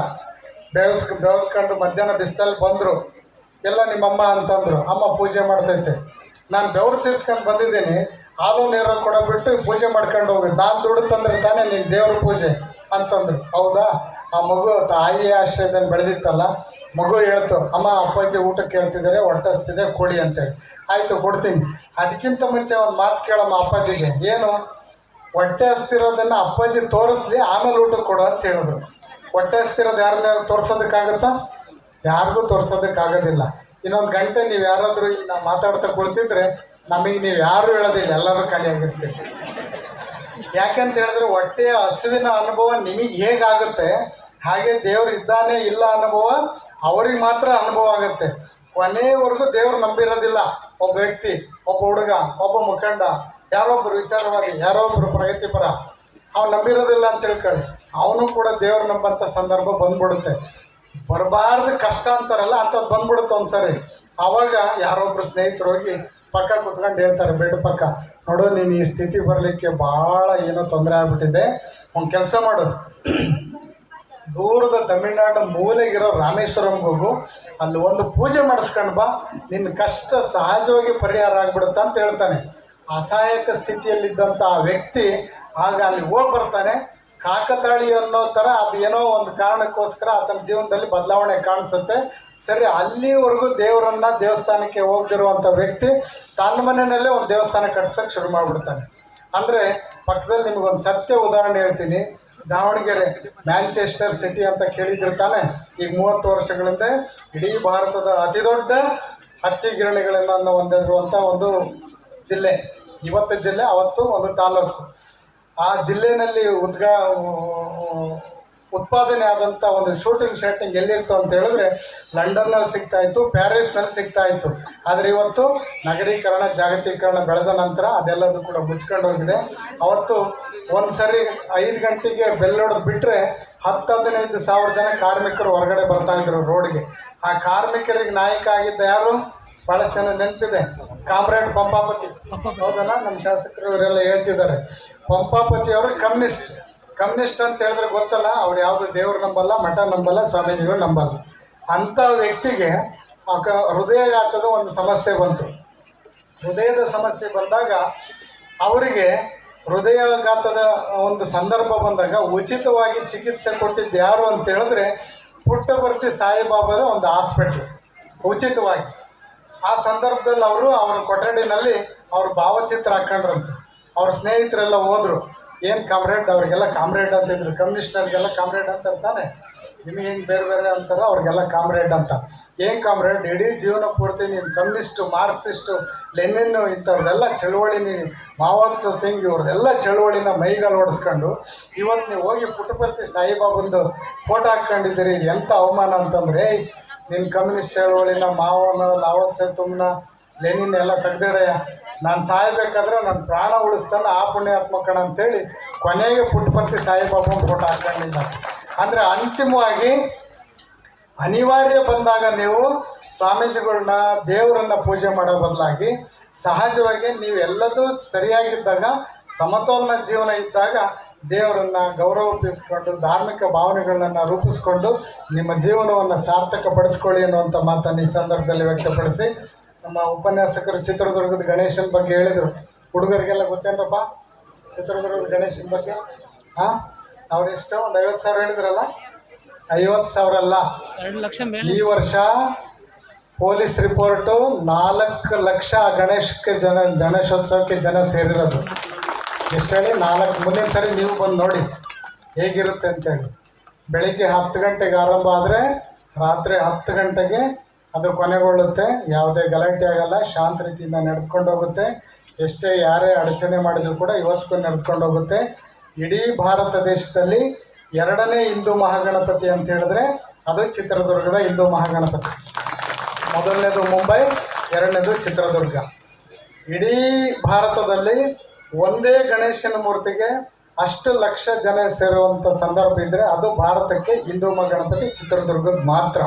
ಬೆವಸ್ ಬೆವಸ್ಕೊಂಡು ಮಧ್ಯಾಹ್ನ ಬಿಸಿಲಲ್ಲಿ ಬಂದರು. ಎಲ್ಲ ನಿಮ್ಮಮ್ಮ ಅಂತಂದರು. ಅಮ್ಮ ಪೂಜೆ ಮಾಡ್ತೈತೆ. ನಾನು ಬೆವರು ಸೇರಿಸ್ಕೊಂಡು ಬಂದಿದ್ದೀನಿ. ಹಾಲು ನೀರು ಕೊಡಬಿಟ್ಟು ಪೂಜೆ ಮಾಡ್ಕೊಂಡು ಹೋಗಿ ನಾನು ದುಡ್ಡು ತಂದ್ರೆ ತಾನೇ ನೀನು ದೇವ್ರ ಪೂಜೆ ಅಂತಂದ್ರು. ಹೌದಾ? ಆ ಮಗು ತಾಯಿ ಆಶ್ರಯದಲ್ಲಿ ಬೆಳೆದಿತ್ತಲ್ಲ, ಮಗು ಹೇಳ್ತು, ಅಮ್ಮ, ಅಪ್ಪಾಜಿ ಊಟ ಕೇಳ್ತಿದ್ದಾರೆ ಹೊಟ್ಟೆ ಹಸ್ತಿದೆ ಕೊಡಿ ಅಂತೇಳಿ. ಆಯಿತು, ಕೊಡ್ತೀನಿ. ಅದಕ್ಕಿಂತ ಮುಂಚೆ ಒಂದು ಮಾತು ಕೇಳಮ್ಮ ಅಪ್ಪಾಜಿಗೆ. ಏನು? ಹೊಟ್ಟೆ ಹಸ್ತಿರೋದನ್ನು ಅಪ್ಪಾಜಿ ತೋರಿಸ್ಲಿ, ಆಮೇಲೆ ಊಟ ಕೊಡು ಅಂತ ಹೇಳಿದ್ರು. ಹೊಟ್ಟೆ ಹಸ್ತಿರೋದು ಯಾರನ್ನ ತೋರ್ಸೋದಕ್ಕಾಗುತ್ತಾ? ಯಾರಿಗೂ ತೋರ್ಸೋದಕ್ಕಾಗೋದಿಲ್ಲ. ಇನ್ನೊಂದು ಗಂಟೆ ನೀವು ಯಾರಾದರೂ ಈಗ ನಾವು ಮಾತಾಡ್ತಾ ಕುಳಿತಿದ್ರೆ ನಮಗೆ ನೀವು ಯಾರು ಹೇಳೋದಿಲ್ಲ, ಎಲ್ಲರೂ ಖಾಲಿಯಾಗಿರ್ತೀವಿ ಯಾಕೆಂತ ಹೇಳಿದ್ರೆ ಹೊಟ್ಟೆಯ ಹಸುವಿನ ಅನುಭವ ನಿಮಗೆ ಹೇಗಾಗುತ್ತೆ, ಹಾಗೆ ದೇವರು ಇದ್ದಾನೆ ಇಲ್ಲ ಅನುಭವ ಅವ್ರಿಗೆ ಮಾತ್ರ ಅನುಭವ ಆಗುತ್ತೆ. ಕೊನೆಯವರೆಗೂ ದೇವ್ರು ನಂಬಿರೋದಿಲ್ಲ. ಒಬ್ಬ ವ್ಯಕ್ತಿ, ಒಬ್ಬ ಹುಡುಗ, ಒಬ್ಬ ಮುಖಂಡ ಯಾರೊಬ್ಬರು ವಿಚಾರವಾದಿ ಯಾರೊಬ್ಬರು ಪ್ರಗತಿಪರ, ಅವ್ನು ನಂಬಿರೋದಿಲ್ಲ ಅಂತ ತಿಳ್ಕೊಳ್ಳಿ. ಅವನು ಕೂಡ ದೇವ್ರು ನಂಬಂಥ ಸಂದರ್ಭ ಬಂದ್ಬಿಡುತ್ತೆ. ಬರಬಾರ್ದು ಕಷ್ಟ ಅಂತಾರಲ್ಲ ಅಂಥದ್ದು ಬಂದ್ಬಿಡುತ್ತೆ ಒಂದ್ಸರಿ. ಅವಾಗ ಯಾರೊಬ್ರು ಸ್ನೇಹಿತರು ಹೋಗಿ ಪಕ್ಕ ಕುತ್ಕೊಂಡು ಹೇಳ್ತಾರೆ, ಬೆಡ್ ಪಕ್ಕ, ನೋಡು, ನೀನು ಈ ಸ್ಥಿತಿ ಬರಲಿಕ್ಕೆ ಭಾಳ ಏನೋ ತೊಂದರೆ ಆಗ್ಬಿಟ್ಟಿದೆ. ಒಂದು ಕೆಲಸ ಮಾಡು. ದೂರದ ತಮಿಳ್ನಾಡು ಮೂಲೆಗಿರೋ ರಾಮೇಶ್ವರಂಗೆ ಹೋಗು, ಅಲ್ಲಿ ಒಂದು ಪೂಜೆ ಮಾಡಿಸ್ಕೊಂಡು ಬಾ. ನಿನ್ನ ಕಷ್ಟ ಸಹಜವಾಗಿ ಪರಿಹಾರ ಆಗ್ಬಿಡುತ್ತೆ ಅಂತ ಹೇಳ್ತಾನೆ. ಅಸಹಾಯಕ ಸ್ಥಿತಿಯಲ್ಲಿದ್ದಂಥ ಆ ವ್ಯಕ್ತಿ ಆಗ ಅಲ್ಲಿ ಹೋಗಿ ಬರ್ತಾನೆ. ಕಾಕತಾಳಿ ಅನ್ನೋ ಥರ ಅದು ಏನೋ ಒಂದು ಕಾರಣಕ್ಕೋಸ್ಕರ ಆತನ ಜೀವನದಲ್ಲಿ ಬದಲಾವಣೆ ಕಾಣಿಸುತ್ತೆ. ಸರಿ, ಅಲ್ಲಿವರೆಗೂ ದೇವರನ್ನ ದೇವಸ್ಥಾನಕ್ಕೆ ಹೋಗ್ದಿರುವಂಥ ವ್ಯಕ್ತಿ ತನ್ನ ಮನೆಯಲ್ಲೇ ಒಂದು ದೇವಸ್ಥಾನ ಕಟ್ಸೋಕ್ಕೆ ಶುರು ಮಾಡಿಬಿಡ್ತಾನೆ. ಅಂದರೆ ಪಕ್ಕದಲ್ಲಿ ನಿಮಗೊಂದು ಸತ್ಯ ಉದಾಹರಣೆ ಹೇಳ್ತೀನಿ. ದಾವಣಗೆರೆ, ಮ್ಯಾಂಚೆಸ್ಟರ್ ಸಿಟಿ ಅಂತ ಕೇಳಿದ್ರೆ ತಾನೆ. ಈಗ ಮೂವತ್ತು ವರ್ಷಗಳಿಂದ ಇಡೀ ಭಾರತದ ಅತಿ ದೊಡ್ಡ ಹತ್ತಿ ಗಿರಣಿಗಳನ್ನು ಹೊಂದಿರುವಂಥ ಒಂದು ಜಿಲ್ಲೆ. ಇವತ್ತು ಜಿಲ್ಲೆ, ಅವತ್ತು ಒಂದು ತಾಲೂಕು. ಆ ಜಿಲ್ಲೆಯಲ್ಲಿ ಉದ್ಗಾ ಉತ್ಪಾದನೆ ಆದಂಥ ಒಂದು ಶೂಟಿಂಗ್ ಸೆಟ್ಟಿಂಗ್ ಎಲ್ಲಿರ್ತು ಅಂತ ಹೇಳಿದ್ರೆ ಲಂಡನ್ನಲ್ಲಿ ಸಿಗ್ತಾ ಇತ್ತು, ಪ್ಯಾರಿಸ್ನಲ್ಲಿ ಸಿಗ್ತಾ ಇತ್ತು. ಆದರೆ ಇವತ್ತು ನಗರೀಕರಣ, ಜಾಗತೀಕರಣ ಬೆಳೆದ ನಂತರ ಅದೆಲ್ಲದೂ ಕೂಡ ಮುಚ್ಕೊಂಡು ಹೋಗಿದೆ. ಅವತ್ತು ಒಂದು ಸರಿ ಐದು ಗಂಟೆಗೆ ಬೆಲ್ ಹೊಡೆದು ಬಿಟ್ಟರೆ ಹತ್ತು, ಹದಿನೈದು ಸಾವಿರ ಜನ ಕಾರ್ಮಿಕರು ಹೊರಗಡೆ ಬರ್ತಾ ಇದ್ರು ರೋಡ್ಗೆ. ಆ ಕಾರ್ಮಿಕರಿಗೆ ನಾಯಕ ಆಗಿದ್ದ ಯಾರು? ಭಾಳಷ್ಟು ಜನ ನೆನಪಿದೆ. ಕಾಮ್ರೇಡ್ ಪಂಪಾಪತಿ. ಹೌದಲ್ಲ? ನಮ್ಮ ಶಾಸಕರು ಇವರೆಲ್ಲ ಹೇಳ್ತಿದ್ದಾರೆ. ಪಂಪಾಪತಿ ಅವರು ಕಮ್ಯುನಿಸ್ಟ್. ಕಮ್ಯುನಿಸ್ಟ್ ಅಂತ ಹೇಳಿದ್ರೆ ಗೊತ್ತಲ್ಲ, ಅವ್ರು ಯಾವುದು ದೇವ್ರು ನಂಬಲ್ಲ, ಮಠ ನಂಬಲ್ಲ, ಸ್ವಾಮೀಜಿಗಳು ನಂಬಲ್ಲ. ಅಂಥ ವ್ಯಕ್ತಿಗೆ ಆ ಕ- ಹೃದಯಾಘಾತದ ಒಂದು ಸಮಸ್ಯೆ ಬಂತು. ಹೃದಯದ ಸಮಸ್ಯೆ ಬಂದಾಗ ಅವರಿಗೆ ಹೃದಯಾಘಾತದ ಒಂದು ಸಂದರ್ಭ ಬಂದಾಗ ಉಚಿತವಾಗಿ ಚಿಕಿತ್ಸೆ ಕೊಟ್ಟಿದ್ದು ಯಾರು ಅಂತ ಹೇಳಿದ್ರೆ ಪುಟ್ಟಭರ್ತಿ ಸಾಯಿಬಾಬಾದ ಒಂದು ಹಾಸ್ಪಿಟ್ಲ್, ಉಚಿತವಾಗಿ. ಆ ಸಂದರ್ಭದಲ್ಲಿ ಅವರು ಅವರ ಕೊಠಡಿನಲ್ಲಿ ಅವ್ರ ಭಾವಚಿತ್ರ ಹಾಕೊಂಡ್ರಂತೆ. ಅವ್ರ ಸ್ನೇಹಿತರೆಲ್ಲ ಹೋದ್ರು, ಏನು ಕಾಮ್ರೇಡ್ ಅವ್ರಿಗೆಲ್ಲ ಕಾಮ್ರೇಡ್ ಅಂತಿದ್ರು ಕಮ್ಯುನಿಸ್ಟರ್ಗೆಲ್ಲ ಕಾಮ್ರೇಡ್ ಅಂತ ತಾನೆ ನಿಮಗೆ ಹೆಂಗೆ ಬೇರೆ ಬೇರೆ ಅಂತಾರೋ ಅವ್ರಿಗೆಲ್ಲ ಕಾಮ್ರೇಡ್ ಅಂತ. ಏನು ಕಾಮ್ರೇಡ್ ಇಡೀ ಜೀವನ ಪೂರ್ತಿ ನೀನು ಕಮ್ಯುನಿಸ್ಟು ಮಾರ್ಕ್ಸಿಸ್ಟು ಲೆನಿನ್ ಇಂಥವ್ರದ್ದೆಲ್ಲ ಚಳುವಳಿ ನೀನು ಮಾವೋತ್ಸ ತಿಂಗ್ ಇವ್ರದ್ದೆಲ್ಲ ಚಳುವಳಿನ ಮೈಗಳು ಓಡಿಸ್ಕೊಂಡು ಇವತ್ತು ನೀವು ಹೋಗಿ ಪುಟ್ಟಪರ್ತಿ ಸಾಯಿಬಾಬಂದು ಫೋಟೋ ಹಾಕ್ಕೊಂಡಿದ್ದೀರಿ. ಎಂಥ ಅವಮಾನ ಅಂತಂದ್ರೆ ನಿನ್ನ ಕಮ್ಯುನಿಸ್ಟ್ ಚಳವಳಿನ ಮಾವನ ಲಾವತ್ ತುಮ್ನ ಲೆನಿನ್ ಎಲ್ಲ ತೆಗ್ದಿಡಯ್ಯ ನಾನು ಸಾಯಬೇಕಾದ್ರೆ ನನ್ನ ಪ್ರಾಣ ಉಳಿಸ್ತಾನೆ ಆ ಪುಣ್ಯಾತ್ಮಕಣ ಅಂತೇಳಿ ಕೊನೆಗೆ ಪುಟ್ಪತ್ತಿ ಸಾಯಿಬಾಬನ ಫೋಟೋ ಹಾಕೊಂಡಿದ್ದ. ಅಂದರೆ ಅಂತಿಮವಾಗಿ ಅನಿವಾರ್ಯ ಬಂದಾಗ ನೀವು ಸ್ವಾಮೀಜಿಗಳನ್ನ ದೇವರನ್ನ ಪೂಜೆ ಮಾಡೋ ಬದಲಾಗಿ ಸಹಜವಾಗಿ ನೀವು ಎಲ್ಲದೂ ಸರಿಯಾಗಿದ್ದಾಗ ಸಮತೋಲನ ಜೀವನ ಇದ್ದಾಗ ದೇವರನ್ನ ಗೌರವಿಸ್ಕೊಂಡು ಧಾರ್ಮಿಕ ಭಾವನೆಗಳನ್ನ ರೂಪಿಸ್ಕೊಂಡು ನಿಮ್ಮ ಜೀವನವನ್ನು ಸಾರ್ಥಕ ಪಡಿಸ್ಕೊಳ್ಳಿ ಅನ್ನುವಂಥ ಮಾತನ್ನು ಈ ಸಂದರ್ಭದಲ್ಲಿ ವ್ಯಕ್ತಪಡಿಸಿ ನಮ್ಮ ಉಪನ್ಯಾಸಕರು ಚಿತ್ರದುರ್ಗದ ಗಣೇಶನ ಬಗ್ಗೆ ಹೇಳಿದರು. ಹುಡುಗರಿಗೆಲ್ಲ ಗೊತ್ತೇನಪ್ಪ? ಚಿತ್ರದುರ್ಗದ ಗಣೇಶನ ಬಗ್ಗೆ? ಹಾಂ? ಅವ್ರು ಎಷ್ಟು ಒಂದು ಐವತ್ತು ಸಾವಿರ ಹೇಳಿದ್ರಲ್ಲ? ಐವತ್ತು ಸಾವಿರ ಅಲ್ಲ. ಎರಡು ಲಕ್ಷ ಈ ವರ್ಷ ಪೊಲೀಸ್ ರಿಪೋರ್ಟು ನಾಲ್ಕು ಲಕ್ಷ ಗಣೇಶಕ್ಕೆ ಜನ ಗಣೇಶೋತ್ಸವಕ್ಕೆ ಜನ ಸೇರಿರೋದು. ಎಷ್ಟು ನಾಲ್ಕು ಮುಂದಿನ ಸರಿ ನೀವು ಬಂದು ನೋಡಿ. ಹೇಗಿರುತ್ತೆ ಅಂತೇಳಿ. ಬೆಳಿಗ್ಗೆ ಹತ್ತು ಗಂಟೆಗೆ ಆರಂಭ ಆದರೆ ರಾತ್ರಿ ಹತ್ತು ಗಂಟೆಗೆ ಅದು ಕೊನೆಗೊಳ್ಳುತ್ತೆ. ಯಾವುದೇ ಗಲಾಟೆ ಆಗಲ್ಲ. ಶಾಂತ ರೀತಿಯಿಂದ ನಡ್ಕೊಂಡು ಹೋಗುತ್ತೆ. ಎಷ್ಟೇ ಯಾರೇ ಅಡಚಣೆ ಮಾಡಿದರೂ ಕೂಡ ಇವತ್ತಿಗೂ ನಡ್ಕೊಂಡು ಹೋಗುತ್ತೆ. ಇಡೀ ಭಾರತ ದೇಶದಲ್ಲಿ ಎರಡನೇ ಹಿಂದೂ ಮಹಾಗಣಪತಿ ಅಂತ ಹೇಳಿದ್ರೆ ಅದು ಚಿತ್ರದುರ್ಗದ ಹಿಂದೂ ಮಹಾಗಣಪತಿ. ಮೊದಲನೇದು ಮುಂಬೈ, ಎರಡನೇದು ಚಿತ್ರದುರ್ಗ. ಇಡೀ ಭಾರತದಲ್ಲಿ ಒಂದೇ ಗಣೇಶನ ಮೂರ್ತಿಗೆ ಅಷ್ಟು ಲಕ್ಷ ಜನ ಸೇರುವಂಥ ಸಂದರ್ಭ ಇದ್ದರೆ ಅದು ಭಾರತಕ್ಕೆ ಹಿಂದೂ ಮಹಾಗಣಪತಿ ಚಿತ್ರದುರ್ಗದ ಮಾತ್ರ.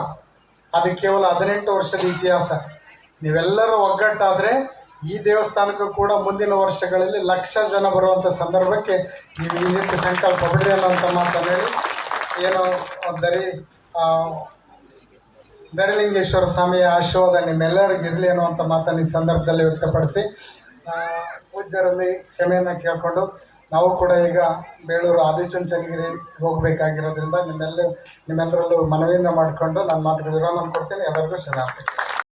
ಅದು ಕೇವಲ ಹದಿನೆಂಟು ವರ್ಷದ ಇತಿಹಾಸ. ನೀವೆಲ್ಲರೂ ಒಗ್ಗಟ್ಟಾದರೆ ಈ ದೇವಸ್ಥಾನಕ್ಕೂ ಕೂಡ ಮುಂದಿನ ವರ್ಷಗಳಲ್ಲಿ ಲಕ್ಷ ಜನ ಬರುವಂಥ ಸಂದರ್ಭಕ್ಕೆ ನೀವು ಈ ರೀತಿ ಸಂಕಲ್ಪ ಬಿಡ್ರಿ ಅನ್ನೋಂಥ ಮಾತನ್ನು ಹೇಳಿ. ಏನು ದರಿ ದರಿಲಿಂಗೇಶ್ವರ ಸ್ವಾಮಿಯ ಆಶೀರ್ವಾದ ನಿಮ್ಮೆಲ್ಲರಿಗಿರಲಿ ಅನ್ನುವಂಥ ಮಾತನ್ನು ಈ ಸಂದರ್ಭದಲ್ಲಿ ವ್ಯಕ್ತಪಡಿಸಿ. ಪೂಜ್ಯರಲ್ಲಿ ಕ್ಷಮೆಯನ್ನು ಕೇಳಿಕೊಂಡು ನಾವು ಕೂಡ ಈಗ ಬೇಳೂರು ಆದಿಚುಂಚನಗಿರಿ ಹೋಗಬೇಕಾಗಿರೋದ್ರಿಂದ ನಿಮ್ಮೆಲ್ಲ ನಿಮ್ಮೆಲ್ಲರಲ್ಲೂ ಮನವಿಯನ್ನು ಮಾಡಿಕೊಂಡು ನಾನು ಮಾತುಗಳು ವಿರಾಮ ಕೊಡ್ತೀನಿ. ಎಲ್ಲರಿಗೂ ಶರಣಾರ್ಥಿ.